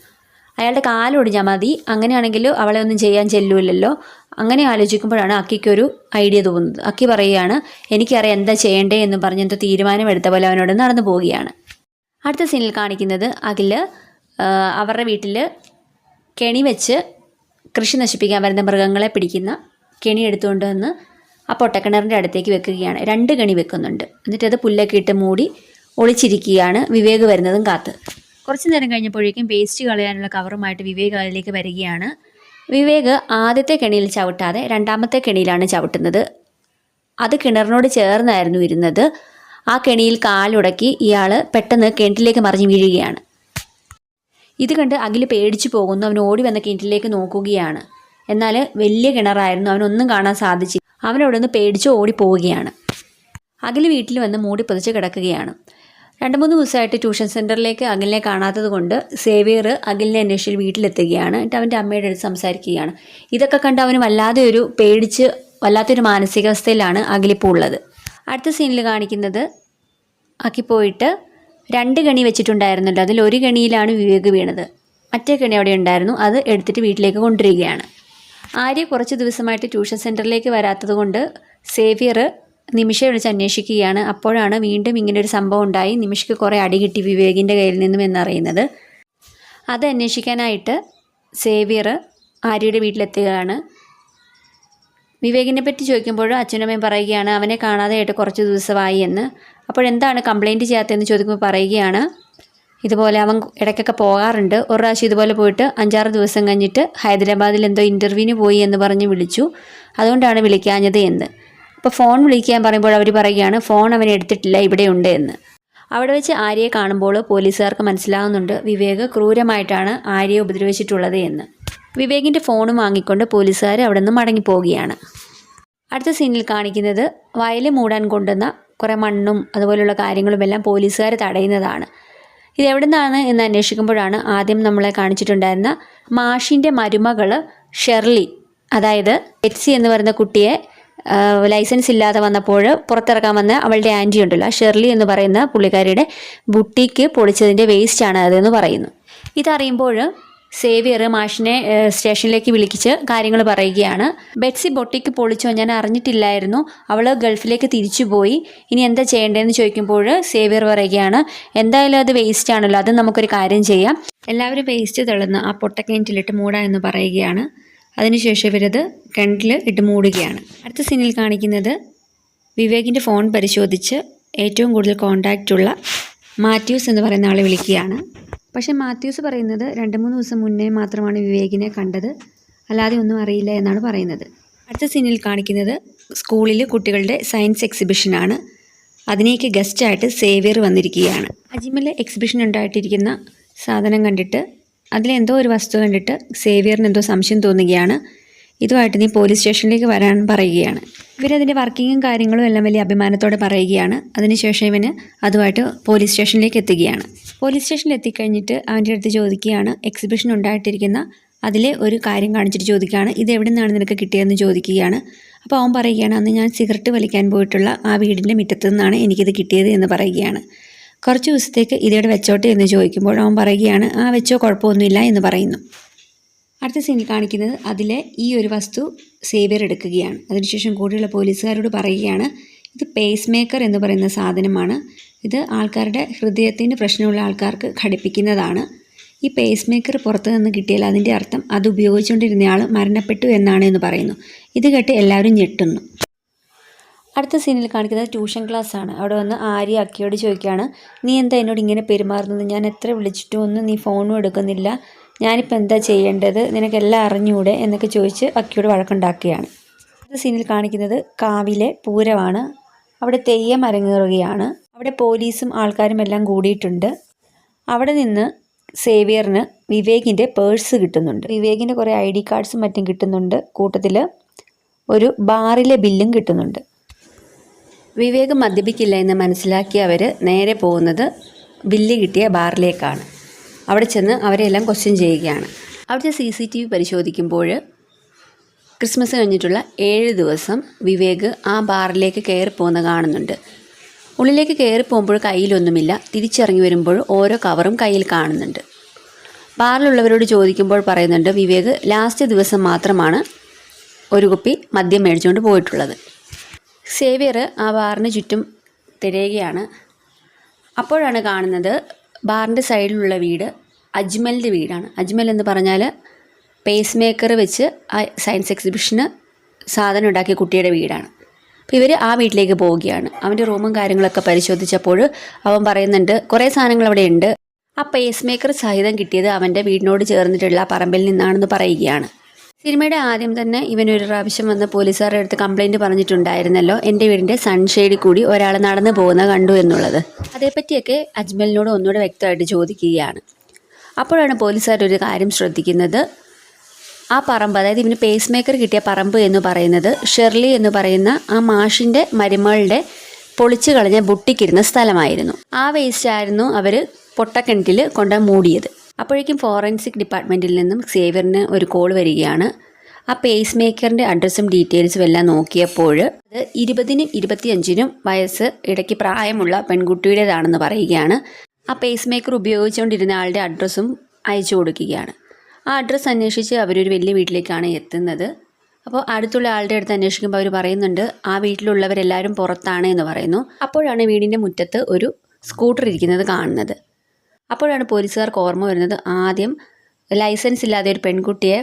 അയാളുടെ കാലൊടിഞ്ഞാൽ മതി. അങ്ങനെയാണെങ്കിൽ അവളെ ഒന്നും ചെയ്യാൻ ചെല്ലൂല്ലല്ലോ. അങ്ങനെ ആലോചിക്കുമ്പോഴാണ് അക്കിക്കൊരു ഐഡിയ തോന്നുന്നത്. അക്കി പറയുകയാണ് എനിക്കറിയാം എന്താ ചെയ്യേണ്ടേ എന്ന് പറഞ്ഞ് എന്തോ തീരുമാനമെടുത്ത പോലെ അവനോട് നടന്നു പോവുകയാണ്. അടുത്ത സീനിൽ കാണിക്കുന്നത് അഖിൽ അവരുടെ വീട്ടിൽ കെണി വെച്ച് കൃഷി നശിപ്പിക്കാൻ വരുന്ന മൃഗങ്ങളെ പിടിക്കുന്ന കെണി എടുത്തുകൊണ്ട് വന്ന് ആ പൊട്ടക്കിണറിന്റെ അടുത്തേക്ക് വെക്കുകയാണ്. രണ്ട് കെണി വെക്കുന്നുണ്ട്. എന്നിട്ട് അത് പുല്ലൊക്കെ ഇട്ട് മൂടി ഒളിച്ചിരിക്കുകയാണ്. വിവേക് വരുന്നതും കാത്ത്. കുറച്ച് നേരം കഴിഞ്ഞപ്പോഴേക്കും വേസ്റ്റ് കളയാനുള്ള കവറുമായിട്ട് വിവേക് അതിലേക്ക് വരികയാണ്. വിവേക് ആദ്യത്തെ കെണിയിൽ ചവിട്ടാതെ രണ്ടാമത്തെ കെണിയിലാണ് ചവിട്ടുന്നത്. അത് കിണറിനോട് ചേർന്നായിരുന്നു ഇരുന്നത്. ആ കെണിയിൽ കാലുടക്കി ഇയാൾ പെട്ടെന്ന് കിണറ്റിലേക്ക് മറിഞ്ഞ് വീഴുകയാണ്. ഇത് കണ്ട് അഖിൽ പേടിച്ചു പോകുന്നു. അവൻ ഓടി വന്ന കിണറ്റിലേക്ക് നോക്കുകയാണ്. എന്നാൽ വലിയ കിണറായിരുന്നു. അവനൊന്നും കാണാൻ സാധിച്ചില്ല. അവൻ അവിടെ നിന്ന് പേടിച്ച് ഓടി പോവുകയാണ് അഖിൽ വീട്ടിൽ വന്ന് മൂടി പൊതിച്ച് കിടക്കുകയാണ്. രണ്ട് മൂന്ന് ദിവസമായിട്ട് ട്യൂഷൻ സെന്ററിലേക്ക് അഖിലിനെ കാണാത്തത് കൊണ്ട് സേവിയർ അഖിലിനെ അന്വേഷിച്ച് വീട്ടിലെത്തുകയാണ്. എന്നിട്ട് അവന്റെ അമ്മയുടെ അടുത്ത് സംസാരിക്കുകയാണ്. ഇതൊക്കെ കണ്ട് അവന് വല്ലാതെ ഒരു പേടിച്ച് വല്ലാത്തൊരു മാനസികാവസ്ഥയിലാണ് അഖിലിപ്പോൾ ഉള്ളത്. അടുത്ത സീനിൽ കാണിക്കുന്നത് ആക്കി പോയിട്ട് രണ്ട് കണി വെച്ചിട്ടുണ്ടായിരുന്നല്ലോ. അതിൽ ഒരു കണിയിലാണ് വിവേക് വീണത്. മറ്റേ കണി അവിടെ ഉണ്ടായിരുന്നു. അത് എടുത്തിട്ട് വീട്ടിലേക്ക് കൊണ്ടുവരികയാണ്. ആര്യ കുറച്ച് ദിവസമായിട്ട് ട്യൂഷൻ സെന്ററിലേക്ക് വരാത്തത് കൊണ്ട് സേവിയർ നിമിഷ വിളിച്ച് അന്വേഷിക്കുകയാണ്. അപ്പോഴാണ് വീണ്ടും ഇങ്ങനെ ഒരു സംഭവം ഉണ്ടായി. നിമിഷയ്ക്ക് കുറേ അടി കിട്ടി വിവേകിന്റെ കയ്യിൽ നിന്നും എന്നറിയുന്നത്. അത് അന്വേഷിക്കാനായിട്ട് സേവ്യർ ആര്യയുടെ വീട്ടിലെത്തുകയാണ്. വിവേകിനെ പറ്റി ചോദിക്കുമ്പോൾ അച്ഛനമ്മയും പറയുകയാണ് അവനെ കാണാതെയായിട്ട് കുറച്ച് ദിവസമായി എന്ന്. അപ്പോഴെന്താണ് കംപ്ലൈന്റ് ചെയ്യാത്തതെന്ന് ചോദിക്കുമ്പോൾ പറയുകയാണ് ഇതുപോലെ അവൻ ഇടയ്ക്കൊക്കെ പോകാറുണ്ട്. ഒരു പ്രാവശ്യം ഇതുപോലെ പോയിട്ട് അഞ്ചാറ് ദിവസം കഴിഞ്ഞിട്ട് ഹൈദരാബാദിൽ എന്തോ ഇന്റർവ്യൂവിന് പോയി എന്ന് പറഞ്ഞ് വിളിച്ചു. അതുകൊണ്ടാണ് വിളിക്കാഞ്ഞത് എന്ന്. അപ്പോൾ ഫോൺ വിളിക്കാൻ പറയുമ്പോൾ അവർ പറയുകയാണ് ഫോൺ അവൻ എടുത്തിട്ടില്ല ഇവിടെ ഉണ്ട് എന്ന്. അവിടെ വെച്ച് ആര്യയെ കാണുമ്പോൾ പോലീസുകാർക്ക് മനസ്സിലാകുന്നുണ്ട് വിവേക് ക്രൂരമായിട്ടാണ് ആര്യയെ ഉപദ്രവിച്ചിട്ടുള്ളത് എന്ന്. വിവേകിന്റെ ഫോണും വാങ്ങിക്കൊണ്ട് പോലീസുകാർ അവിടെ നിന്ന് മടങ്ങിപ്പോവുകയാണ്. അടുത്ത സീനിൽ കാണിക്കുന്നത് വയൽ മൂടാൻ കൊണ്ടുവന്ന കുറേ മണ്ണും അതുപോലെയുള്ള കാര്യങ്ങളും എല്ലാം പോലീസുകാർ തടയുന്നതാണ്. ഇത് നിന്നാണ് എന്ന് അന്വേഷിക്കുമ്പോഴാണ് ആദ്യം നമ്മളെ കാണിച്ചിട്ടുണ്ടായിരുന്ന മാഷിന്റെ മരുമകൾ ഷെർലി അതായത് എറ്റ്സി എന്ന് പറയുന്ന കുട്ടിയെ ലൈസൻസ് ഇല്ലാതെ വന്നപ്പോൾ പുറത്തിറക്കാൻ വന്ന അവളുടെ ആന്റി ഉണ്ടല്ലോ ഷെർലി എന്ന് പറയുന്ന പുള്ളിക്കാരിയുടെ ബുട്ടിക്ക് പൊളിച്ചതിന്റെ വേസ്റ്റാണ് അതെന്ന് പറയുന്നു. ഇതറിയുമ്പോൾ സേവിയർ മാഷിനെ സ്റ്റേഷനിലേക്ക് വിളിച്ച് കാര്യങ്ങൾ പറയുകയാണ്. ബെറ്റ്സി ബൊട്ടിക്ക് പൊളിച്ചോ? ഞാൻ അറിഞ്ഞിട്ടില്ലായിരുന്നു. അവൾ ഗൾഫിലേക്ക് തിരിച്ചു പോയി. ഇനി എന്താ ചെയ്യേണ്ടതെന്ന് ചോദിക്കുമ്പോൾ സേവിയർ പറയുകയാണ് എന്തായാലും അത് വേസ്റ്റ് ആണല്ലോ. അത് നമുക്കൊരു കാര്യം ചെയ്യാം. എല്ലാവരും വേസ്റ്റ് തള്ളുന്ന ആ പൊട്ടക്കിണറ്റിലിട്ട് മൂടാ എന്ന് പറയുകയാണ്. അതിനുശേഷം ഇവരത് കിണറ്റിൽ ഇട്ട് മൂടുകയാണ്. അടുത്ത സീനിൽ കാണിക്കുന്നത് വിവേകിന്റെ ഫോൺ പരിശോധിച്ച് ഏറ്റവും കൂടുതൽ കോൺടാക്റ്റ് ഉള്ള മാത്യൂസ് എന്ന് പറയുന്ന ആളെ വിളിക്കുകയാണ്. പക്ഷേ മാത്യൂസ് പറയുന്നത് രണ്ട് മൂന്ന് ദിവസം മുന്നേ മാത്രമാണ് വിവേകിനെ കണ്ടത്. അല്ലാതെ ഒന്നും അറിയില്ല എന്നാണ് പറയുന്നത്. അടുത്ത സീനിൽ കാണിക്കുന്നത് സ്കൂളിൽ കുട്ടികളുടെ സയൻസ് എക്സിബിഷനാണ് അതിനേക്ക് ഗസ്റ്റായിട്ട് സേവിയർ വന്നിരിക്കുകയാണ്. അജിമല എക്സിബിഷൻ ഉണ്ടായിട്ടിരിക്കുന്ന സാധനം കണ്ടിട്ട് അതിലെന്തോ ഒരു വസ്തു കണ്ടിട്ട് സേവിയറിന് എന്തോ സംശയം തോന്നുകയാണ്. ഇതുമായിട്ട് നീ പോലീസ് സ്റ്റേഷനിലേക്ക് വരാൻ പറയുകയാണ്. ഇവരതിന്റെ വർക്കിങ്ങും കാര്യങ്ങളും എല്ലാം വലിയ അഭിമാനത്തോടെ പറയുകയാണ്. അതിനുശേഷം ഇവന് അതുമായിട്ട് പോലീസ് സ്റ്റേഷനിലേക്ക് എത്തുകയാണ്. പോലീസ് സ്റ്റേഷനിൽ എത്തിക്കഴിഞ്ഞിട്ട് അവന്റെ അടുത്ത് ചോദിക്കുകയാണ് എക്സിബിഷൻ ഉണ്ടായിട്ടിരിക്കുന്ന അതിലെ ഒരു കാര്യം കാണിച്ചിട്ട് ചോദിക്കുകയാണ് ഇത് എവിടെ നിന്നാണ് നിനക്ക് കിട്ടിയതെന്ന് ചോദിക്കുകയാണ്. അപ്പോൾ അവൻ പറയുകയാണ് അന്ന് ഞാൻ സിഗരറ്റ് വലിക്കാൻ പോയിട്ടുള്ള ആ വീടിന്റെ മുറ്റത്തു നിന്നാണ് എനിക്കിത് കിട്ടിയത് എന്ന് പറയുകയാണ്. കുറച്ച് ദിവസത്തേക്ക് ഇതിവിടെ വെച്ചോട്ടെ എന്ന് ചോദിക്കുമ്പോൾ അവൻ പറയുകയാണ് ആ വെച്ചോ കുഴപ്പമൊന്നുമില്ല എന്ന് പറയുന്നു. അടുത്ത സീനിൽ കാണിക്കുന്നത് അതിലെ ഈ ഒരു വസ്തു സേവിയർ എടുക്കുകയാണ്. അതിനുശേഷം കൂടെയുള്ള പോലീസുകാരോട് പറയുകയാണ് ഇത് പേസ് മേക്കർ എന്ന് പറയുന്ന സാധനമാണ്. ഇത് ആൾക്കാരുടെ ഹൃദയത്തിന് പ്രശ്നമുള്ള ആൾക്കാർക്ക് ഘടിപ്പിക്കുന്നതാണ്. ഈ പേസ് മേക്കർ പുറത്തു നിന്ന് കിട്ടിയാൽ അതിന്റെ അർത്ഥം അത് ഉപയോഗിച്ചുകൊണ്ടിരുന്നയാൾ മരണപ്പെട്ടു എന്നാണ് എന്ന് പറയുന്നു. ഇത് കേട്ട് എല്ലാവരും ഞെട്ടുന്നു. അടുത്ത സീനിൽ കാണിക്കുന്നത് ട്യൂഷൻ ക്ലാസ് ആണ്. അവിടെ വന്ന് ആര്യ അക്കിയോട് ചോദിക്കുകയാണ് നീ എന്താ എന്നോട് ഇങ്ങനെ പെരുമാറുന്നത്? ഞാൻ എത്ര വിളിച്ചിട്ടും ഒന്നും നീ ഫോണും എടുക്കുന്നില്ല. ഞാനിപ്പോൾ എന്താ ചെയ്യേണ്ടത്? നിനക്കെല്ലാം അറിഞ്ഞൂടെ? എന്നൊക്കെ ചോദിച്ച് അക്കിയോട് വഴക്കുണ്ടാക്കുകയാണ്. അടുത്ത സീനിൽ കാണിക്കുന്നത് കാവിലെ പൂരമാണ്. അവിടെ തെയ്യം അരങ്ങേറുകയാണ്. അവിടെ പോലീസും ആൾക്കാരും എല്ലാം കൂടിയിട്ടുണ്ട്. അവിടെ നിന്ന് സേവിയറിന് വിവേകിന്റെ പേഴ്സ് കിട്ടുന്നുണ്ട്. വിവേകിന്റെ കുറേ ഐ ഡി കാർഡ്സും മറ്റും കിട്ടുന്നുണ്ട്. കൂട്ടത്തിൽ ഒരു ബാറിലെ ബില്ലും കിട്ടുന്നുണ്ട്. വിവേക് മദ്യപിക്കില്ല എന്ന് മനസ്സിലാക്കിയവർ നേരെ പോകുന്നത് ബില്ല് കിട്ടിയ ബാറിലേക്കാണ്. അവിടെ ചെന്ന് അവരെല്ലാം ക്വസ്റ്റ്യൻ ചെയ്യുകയാണ്. അവിടുത്തെ സി സി ടി വി പരിശോധിക്കുമ്പോൾ ക്രിസ്മസ് കഴിഞ്ഞിട്ടുള്ള ഏഴ് ദിവസം വിവേക് ആ ബാറിലേക്ക് കയറി പോകുന്ന കാണുന്നുണ്ട്. ഉള്ളിലേക്ക് കയറി പോകുമ്പോൾ കയ്യിലൊന്നുമില്ല. തിരിച്ചിറങ്ങി വരുമ്പോൾ ഓരോ കവറും കയ്യിൽ കാണുന്നുണ്ട്. ബാറിലുള്ളവരോട് ചോദിക്കുമ്പോൾ പറയുന്നുണ്ട് വിവേക് ലാസ്റ്റ് ദിവസം മാത്രമാണ് ഒരു കുപ്പി മദ്യം മേടിച്ചുകൊണ്ട് പോയിട്ടുള്ളത്. സേവിയർ ആ ബാറിന് ചുറ്റും തിരയുകയാണ്. അപ്പോഴാണ് കാണുന്നത് ബാറിന്റെ സൈഡിലുള്ള വീട് അജ്മലിന്റെ വീടാണ്. അജ്മൽ എന്ന് പറഞ്ഞാൽ പേസ് മേക്കർ വെച്ച് ആ സയൻസ് എക്സിബിഷന് സാധനം ഉണ്ടാക്കിയ കുട്ടിയുടെ വീടാണ്. അപ്പോൾ ഇവർ ആ വീട്ടിലേക്ക് പോവുകയാണ്. അവന്റെ റൂമും കാര്യങ്ങളൊക്കെ പരിശോധിച്ചപ്പോൾ അവൻ പറയുന്നുണ്ട് കുറേ സാധനങ്ങൾ അവിടെ ഉണ്ട്. ആ പേസ് മേക്കർ സഹിതം കിട്ടിയത് അവന്റെ വീടിനോട് ചേർന്നിട്ടുള്ള പറമ്പിൽ നിന്നാണെന്ന് പറയുകയാണ്. സിനിമയുടെ ആദ്യം തന്നെ ഇവനൊരു പ്രാവശ്യം വന്ന് പോലീസുകാരുടെ അടുത്ത് കംപ്ലൈന്റ് പറഞ്ഞിട്ടുണ്ടായിരുന്നല്ലോ. എന്റെ വീടിന്റെ സൺഷെയ്ഡിൽ കൂടി ഒരാൾ നടന്നു പോകുന്ന കണ്ടു എന്നുള്ളത്. അതേപ്പറ്റിയൊക്കെ അജ്മലിനോട് ഒന്നുകൂടെ വ്യക്തമായിട്ട് ചോദിക്കുകയാണ്. അപ്പോഴാണ് പോലീസുകാർ ഒരു കാര്യം ശ്രദ്ധിക്കുന്നത്. ആ പറമ്പ് അതായത് ഇവന് പേസ് മേക്കർ കിട്ടിയ പറമ്പ് എന്ന് പറയുന്നത് ഷെർലി എന്ന് പറയുന്ന ആ മാഷിന്റെ മരുമകളുടെ പൊളിച്ചു കളഞ്ഞ ബുട്ടിക്കിരുന്ന സ്ഥലമായിരുന്നു. ആ വേസ്റ്റ് ആയിരുന്നു അവർ പൊട്ടക്കിണറ്റിൽ കൊണ്ട് മൂടിയത്. അപ്പോഴേക്കും ഫോറൻസിക് ഡിപ്പാർട്ട്മെന്റിൽ നിന്നും സേവ്യറിന് ഒരു കോൾ വരികയാണ്. ആ പേസ് മേക്കറിന്റെ അഡ്രസ്സും ഡീറ്റെയിൽസും എല്ലാം നോക്കിയപ്പോൾ അത് ഇരുപതിനും ഇരുപത്തിയഞ്ചിനും വയസ്സ് ഇടയ്ക്ക് പ്രായമുള്ള പെൺകുട്ടിയുടേതാണെന്ന് പറയുകയാണ്. ആ പേസ് മേക്കർ ഉപയോഗിച്ചുകൊണ്ടിരുന്ന ആളുടെ അഡ്രസ്സും അയച്ചു കൊടുക്കുകയാണ്. ആ അഡ്രസ്സ് അന്വേഷിച്ച് അവരൊരു വലിയ വീട്ടിലേക്കാണ് എത്തുന്നത്. അപ്പോൾ അടുത്തുള്ള ആളുടെ അടുത്ത് അന്വേഷിക്കുമ്പോൾ അവർ പറയുന്നുണ്ട് ആ വീട്ടിലുള്ളവരെല്ലാവരും പുറത്താണ് എന്ന് പറയുന്നു. അപ്പോഴാണ് വീടിന്റെ മുറ്റത്ത് ഒരു സ്കൂട്ടർ ഇരിക്കുന്നത് കാണുന്നത്. അപ്പോഴാണ് പോലീസുകാർക്ക് ഓർമ്മ വരുന്നത്. ആദ്യം ലൈസൻസ് ഇല്ലാതെ ഒരു പെൺകുട്ടിയെ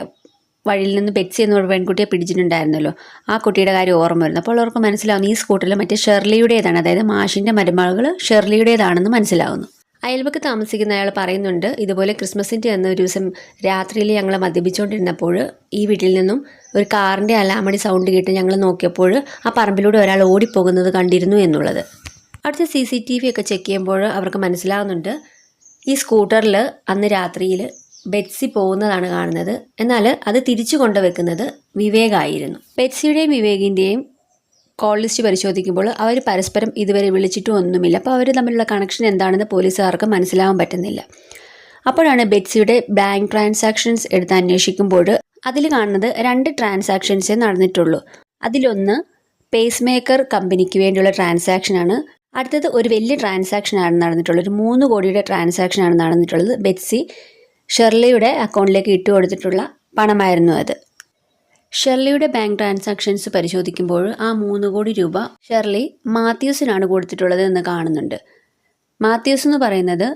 വഴിയിൽ നിന്ന് ബെറ്റ്സി എന്നൊരു പെൺകുട്ടിയെ പിടിച്ചിട്ടുണ്ടായിരുന്നല്ലോ. ആ കുട്ടിയുടെ കാര്യം ഓർമ്മ വരുന്നു. അപ്പോൾ അവർക്ക് മനസ്സിലാവുന്നു ഈ സ്കൂട്ടറിൽ മറ്റേ ഷെർലിയുടേതാണ്. അതായത് മാഷിന്റെ മരുമകൾ ഷെർലിയുടേതാണെന്ന് മനസ്സിലാവുന്നു. അയൽവക്ക് താമസിക്കുന്ന അയാൾ പറയുന്നുണ്ട് ഇതുപോലെ ക്രിസ്മസിന്റെ അന്ന് ഒരു ദിവസം രാത്രിയിൽ ഞങ്ങൾ മദ്യപിച്ചുകൊണ്ടിരുന്നപ്പോൾ ഈ വീട്ടിൽ നിന്നും ഒരു കാറിന്റെ അലാമണി സൗണ്ട് കേട്ട് ഞങ്ങൾ നോക്കിയപ്പോൾ ആ പറമ്പിലൂടെ ഒരാൾ ഓടിപ്പോകുന്നത് കണ്ടിരുന്നു എന്നുള്ളത്. അടുത്ത സി സി ടി വി ഒക്കെ ചെക്ക് ചെയ്യുമ്പോൾ അവർക്ക് മനസ്സിലാവുന്നുണ്ട് ഈ സ്കൂട്ടറിൽ അന്ന് രാത്രിയിൽ ബെറ്റ്സി പോകുന്നതാണ് കാണുന്നത്. എന്നാൽ അത് തിരിച്ചു കൊണ്ടുവെക്കുന്നത് വിവേകായിരുന്നു. ബെറ്റ്സിയുടെയും വിവേകിന്റെയും കോൾ ലിസ്റ്റ് പരിശോധിക്കുമ്പോൾ അവർ പരസ്പരം ഇതുവരെ വിളിച്ചിട്ടും ഒന്നുമില്ല. അപ്പോൾ അവർ തമ്മിലുള്ള കണക്ഷൻ എന്താണെന്ന് പോലീസുകാർക്ക് മനസ്സിലാവാൻ പറ്റുന്നില്ല. അപ്പോഴാണ് ബെറ്റ്സിയുടെ ബാങ്ക് ട്രാൻസാക്ഷൻസ് എടുത്ത് അന്വേഷിക്കുമ്പോൾ അതിൽ കാണുന്നത് രണ്ട് ട്രാൻസാക്ഷൻസേ നടന്നിട്ടുള്ളൂ. അതിലൊന്ന് പേസ് മേക്കർ കമ്പനിക്ക് വേണ്ടിയുള്ള ട്രാൻസാക്ഷനാണ് അടുത്തത് ഒരു വലിയ ട്രാൻസാക്ഷനാണ് നടന്നിട്ടുള്ളത്. ഒരു മൂന്ന് കോടിയുടെ ട്രാൻസാക്ഷനാണ് നടന്നിട്ടുള്ളത്. ബെറ്റ്സി ഷെർലിയുടെ അക്കൗണ്ടിലേക്ക് ഇട്ട് കൊടുത്തിട്ടുള്ള പണമായിരുന്നു അത്. ഷെർലിയുടെ ബാങ്ക് ട്രാൻസാക്ഷൻസ് പരിശോധിക്കുമ്പോൾ ആ മൂന്ന് കോടി രൂപ ഷെർലി മാത്യൂസിനാണ് കൊടുത്തിട്ടുള്ളത് എന്ന് കാണുന്നുണ്ട്. മാത്യൂസ് എന്ന് പറയുന്നത്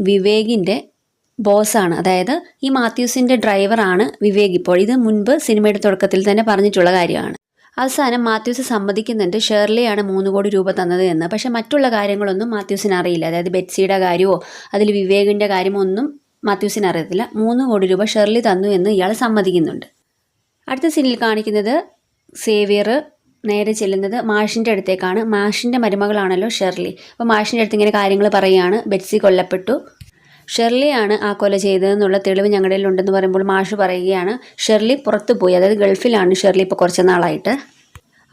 വിവേകിന്റെ ബോസാണ്. അതായത് ഈ മാത്യൂസിന്റെ ഡ്രൈവറാണ് വിവേക് ഇപ്പോൾ. ഇത് മുൻപ് സിനിമയുടെ തുടക്കത്തിൽ തന്നെ പറഞ്ഞിട്ടുള്ള കാര്യമാണ്. അവസാനം മാത്യൂസ് സമ്മതിക്കുന്നുണ്ട്. ഷേർലിയാണ് മൂന്ന് കോടി രൂപ തന്നത് എന്ന്. പക്ഷേ മറ്റുള്ള കാര്യങ്ങളൊന്നും മാത്യൂസിന് അറിയില്ല. അതായത് ബെറ്റ്സിയുടെ കാര്യമോ അതിൽ വിവേകിന്റെ കാര്യമോ ഒന്നും മാത്യൂസിന് അറിയത്തില്ല. മൂന്ന് കോടി രൂപ ഷെർലി തന്നു എന്ന് ഇയാൾ സമ്മതിക്കുന്നുണ്ട്. അടുത്ത സീനിൽ കാണിക്കുന്നത് സേവിയർ നേരെ ചെല്ലുന്നത് മാഷിന്റെ അടുത്തേക്കാണ്. മാഷിന്റെ മരുമകളാണല്ലോ ഷെർലി. അപ്പോൾ മാഷിന്റെ അടുത്ത് ഇങ്ങനെ കാര്യങ്ങൾ പറയുകയാണ്. ബെറ്റ്സി കൊല്ലപ്പെട്ടു. ഷെർലിയാണ് ആ കൊല ചെയ്തതെന്നുള്ള തെളിവ് ഞങ്ങളുടെ ഉണ്ടെന്ന് പറയുമ്പോൾ മാഷ് പറയുകയാണ്. ഷെർലി പുറത്തു പോയി. അതായത് ഗൾഫിലാണ് ഷെർലി ഇപ്പോൾ കുറച്ച് നാളായിട്ട്.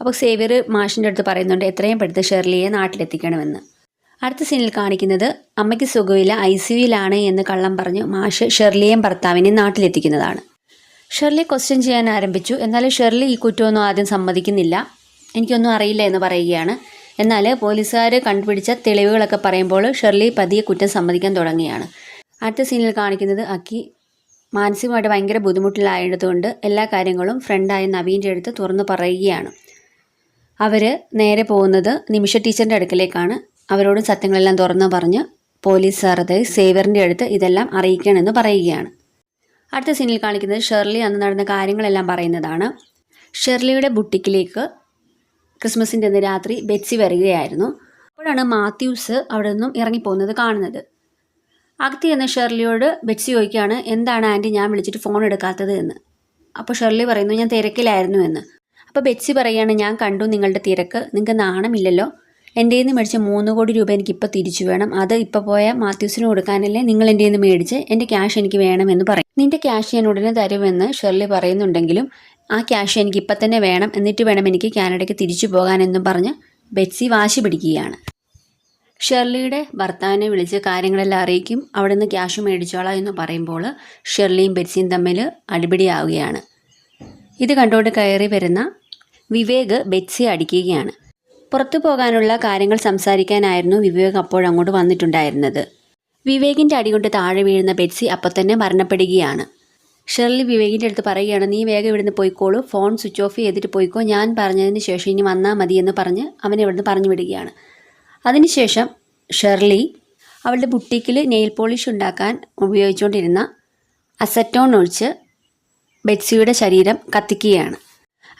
അപ്പോൾ സേവിയർ മാഷിന്റെ അടുത്ത് പറയുന്നുണ്ട് എത്രയും പെടുത്ത് ഷെർലിയെ നാട്ടിലെത്തിക്കണമെന്ന്. അടുത്ത സീനിൽ കാണിക്കുന്നത് അമ്മയ്ക്ക് സുഖമില്ല ഐ സി യുയിലാണ് എന്ന് കള്ളം പറഞ്ഞു മാഷ് ഷെർലിയെയും ഭർത്താവിനെയും നാട്ടിലെത്തിക്കുന്നതാണ്. ഷെർലി ക്വസ്റ്റ്യൻ ചെയ്യാൻ ആരംഭിച്ചു. എന്നാൽ ഷെർലി ഈ കുറ്റമൊന്നും ആദ്യം സമ്മതിക്കുന്നില്ല. എനിക്കൊന്നും അറിയില്ല എന്ന് പറയുകയാണ്. എന്നാൽ പോലീസുകാർ കണ്ടുപിടിച്ച തെളിവുകളൊക്കെ പറയുമ്പോൾ ഷെർലി പതിയെ കുറ്റം സമ്മതിക്കാൻ തുടങ്ങിയാണ് അടുത്ത സീനിൽ കാണിക്കുന്നത് അക്കി മാനസികമായിട്ട് ഭയങ്കര ബുദ്ധിമുട്ടിലായതുകൊണ്ട് എല്ലാ കാര്യങ്ങളും ഫ്രണ്ടായ നവീന്റെ അടുത്ത് തുറന്നു പറയുകയാണ്. അവർ നേരെ പോകുന്നത് നിമിഷ ടീച്ചറിന്റെ അടുക്കലേക്കാണ്. അവരോട് സത്യങ്ങളെല്ലാം തുറന്നു പറഞ്ഞ് പോലീസ് അതായത് സേവറിന്റെ അടുത്ത് ഇതെല്ലാം അറിയിക്കണമെന്ന് പറയുകയാണ്. അടുത്ത സീനിൽ കാണിക്കുന്നത് ഷെർലി അന്ന് നടന്ന കാര്യങ്ങളെല്ലാം പറയുന്നതാണ്. ഷെർലിയുടെ ബുട്ടിക്കിലേക്ക് ക്രിസ്മസിന്റെ അന്ന് രാത്രി ബെറ്റ്സി വരികയായിരുന്നു. അപ്പോഴാണ് മാത്യൂസ് അവിടെ നിന്നും ഇറങ്ങിപ്പോകുന്നത് കാണുന്നത്. അകത്ത് എന്ന ഷെർലിയോട് ബെറ്റ്സി ചോദിക്കുകയാണ് എന്താണ് ആന്റി ഞാൻ വിളിച്ചിട്ട് ഫോൺ എടുക്കാത്തത് എന്ന്? അപ്പോൾ ഷെർലി പറയുന്നു ഞാൻ തിരക്കിലായിരുന്നു എന്ന്. അപ്പോൾ ബെറ്റ്സി പറയുകയാണ് ഞാൻ കണ്ടു നിങ്ങളുടെ തിരക്ക് നിങ്ങൾക്ക് നാണമില്ലല്ലോ. എന്റെ നിന്ന് മേടിച്ച മൂന്ന് കോടി രൂപ എനിക്ക് ഇപ്പോൾ തിരിച്ചു വേണം. അത് ഇപ്പോൾ പോയ മാത്യൂസിന് കൊടുക്കാനല്ലേ നിങ്ങൾ എന്റെ നിന്ന് മേടിച്ച് എന്റെ ക്യാഷ് എനിക്ക് വേണമെന്ന് പറയും. നിന്റെ ക്യാഷ് ഞാൻ ഉടനെ തരുമെന്ന് ഷെർലി പറയുന്നുണ്ടെങ്കിലും ആ ക്യാഷ് എനിക്ക് ഇപ്പം തന്നെ വേണം. എന്നിട്ട് വേണം എനിക്ക് കാനഡയ്ക്ക് തിരിച്ചു പോകാനെന്നും പറഞ്ഞ് ബെറ്റ്സി വാശി പിടിക്കുകയാണ്. ഷെർലിയുടെ ഭർത്താവിനെ വിളിച്ച് കാര്യങ്ങളെല്ലാം അറിയിക്കും. അവിടെ നിന്ന് ക്യാഷ് മേടിച്ചോളാം എന്ന് പറയുമ്പോൾ ഷെർലിയും ബെറ്റ്സിയും തമ്മിൽ അടിപിടിയാവുകയാണ്. ഇത് കണ്ടുകൊണ്ട് കയറി വരുന്ന വിവേക് ബെറ്റ്സി അടിക്കുകയാണ്. പുറത്തു പോകാനുള്ള കാര്യങ്ങൾ സംസാരിക്കാനായിരുന്നു വിവേക് അപ്പോഴങ്ങോട്ട് വന്നിട്ടുണ്ടായിരുന്നത്. വിവേകിന്റെ അടികൊണ്ട് താഴെ വീഴുന്ന ബെറ്റ്സി അപ്പം തന്നെ മരണപ്പെടുകയാണ്. ഷെർലി വിവേകിന്റെ അടുത്ത് പറയുകയാണ് നീ വേഗം ഇവിടുന്ന് പോയിക്കോളൂ. ഫോൺ സ്വിച്ച് ഓഫ് ചെയ്തിട്ട് പോയിക്കോ. ഞാൻ പറഞ്ഞതിന് ശേഷം ഇനി വന്നാൽ മതി എന്ന് പറഞ്ഞ് അവനെ ഇവിടുന്ന് പറഞ്ഞു വിടുകയാണ് അതിനുശേഷം ഷെർലി അവളുടെ ബുട്ടിക്കിൽ നെയിൽ പോളിഷ് ഉണ്ടാക്കാൻ ഉപയോഗിച്ചുകൊണ്ടിരുന്ന അസറ്റോൺ ഒഴിച്ച് ബെറ്റ്സിയുടെ ശരീരം കത്തിക്കുകയാണ്.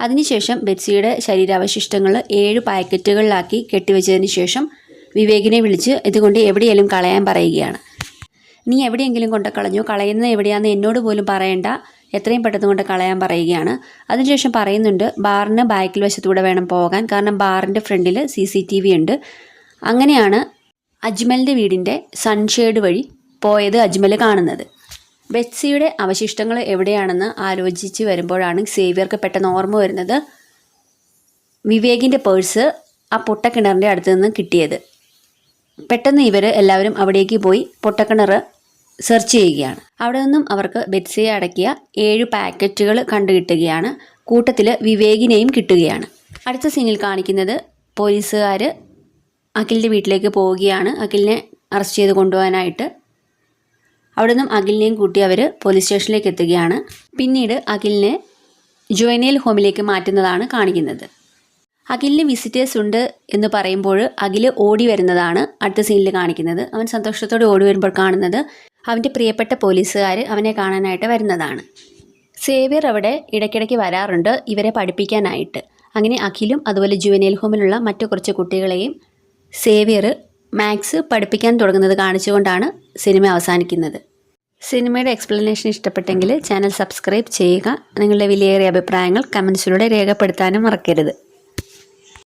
അതിനുശേഷം ബെറ്റ്സിയുടെ ശരീരാവശിഷ്ടങ്ങൾ ഏഴ് പാക്കറ്റുകളിലാക്കി കെട്ടിവെച്ചതിന് ശേഷം വിവേകിനെ വിളിച്ച് ഇതുകൊണ്ട് എവിടെയെങ്കിലും കളയാൻ പറയുകയാണ്. നീ എവിടെയെങ്കിലും കൊണ്ട് കളഞ്ഞു? കളയുന്നത് എവിടെയാണെന്ന് എന്നോട് പോലും പറയണ്ട. എത്രയും പെട്ടെന്ന് കൊണ്ട് കളയാൻ പറയുകയാണ്. അതിനുശേഷം പറയുന്നുണ്ട് ബാറിന് ബാക്കിൽ വശത്തൂടെ വേണം പോകാൻ. കാരണം ബാറിന്റെ ഫ്രണ്ടിൽ സി സി ടി വി ഉണ്ട്. അങ്ങനെയാണ് അജ്മലിന്റെ വീടിന്റെ സൺഷെയ്ഡ് വഴി പോയത് അജ്മൽ കാണുന്നത്. ബെറ്റ്സിയുടെ അവശിഷ്ടങ്ങൾ എവിടെയാണെന്ന് ആലോചിച്ച് വരുമ്പോഴാണ് സേവ്യർക്ക് പെട്ടെന്ന് ഓർമ്മ വരുന്നത് വിവേകിന്റെ പേഴ്സ് ആ പൊട്ടക്കിണറിന്റെ അടുത്ത് നിന്ന് കിട്ടിയത്. പെട്ടെന്ന് ഇവർ എല്ലാവരും അവിടേക്ക് പോയി പൊട്ടക്കിണർ സെർച്ച് ചെയ്യുകയാണ്. അവിടെ നിന്നും അവർക്ക് ബെറ്റ്സിയെ അടക്കിയ ഏഴ് പാക്കറ്റുകൾ കണ്ടു കിട്ടുകയാണ് കൂട്ടത്തിൽ വിവേകിനെയും കിട്ടുകയാണ്. അടുത്ത സീനിൽ കാണിക്കുന്നത് പോലീസുകാർ അഖിലിന്റെ വീട്ടിലേക്ക് പോവുകയാണ്. അഖിലിനെ അറസ്റ്റ് ചെയ്ത് കൊണ്ടുപോകാനായിട്ട്. അവിടെ നിന്നും അഖിലിനെയും കൂട്ടി അവർ പോലീസ് സ്റ്റേഷനിലേക്ക് എത്തുകയാണ്. പിന്നീട് അഖിലിനെ ജുവനൈൽ ഹോമിലേക്ക് മാറ്റുന്നതാണ് കാണിക്കുന്നത്. അഖിലിന് വിസിറ്റേഴ്സ് ഉണ്ട് എന്ന് പറയുമ്പോൾ അഖിൽ ഓടി വരുന്നതാണ് അടുത്ത സീനിൽ കാണിക്കുന്നത്. അവൻ സന്തോഷത്തോടെ ഓടി വരുമ്പോൾ കാണുന്നത് അവന്റെ പ്രിയപ്പെട്ട പോലീസുകാർ അവനെ കാണാനായിട്ട് വരുന്നതാണ്. സേവ്യർ അവിടെ ഇടയ്ക്കിടയ്ക്ക് വരാറുണ്ട് ഇവരെ പഠിപ്പിക്കാനായിട്ട്. അങ്ങനെ അഖിലും അതുപോലെ ജുവനൈൽ ഹോമിലുള്ള മറ്റു കുറച്ച് കുട്ടികളെയും സേവ്യർ മാക്സ് പഠിപ്പിക്കാൻ തുടങ്ങുന്നത് കാണിച്ചുകൊണ്ടാണ് സിനിമ അവസാനിക്കുന്നത്. സിനിമയുടെ എക്സ്പ്ലനേഷൻ ഇഷ്ടപ്പെട്ടെങ്കിൽ ചാനൽ സബ്സ്ക്രൈബ് ചെയ്യുക. നിങ്ങളുടെ വിലയേറിയ അഭിപ്രായങ്ങൾ കമൻസിലൂടെ രേഖപ്പെടുത്താനും മറക്കരുത്.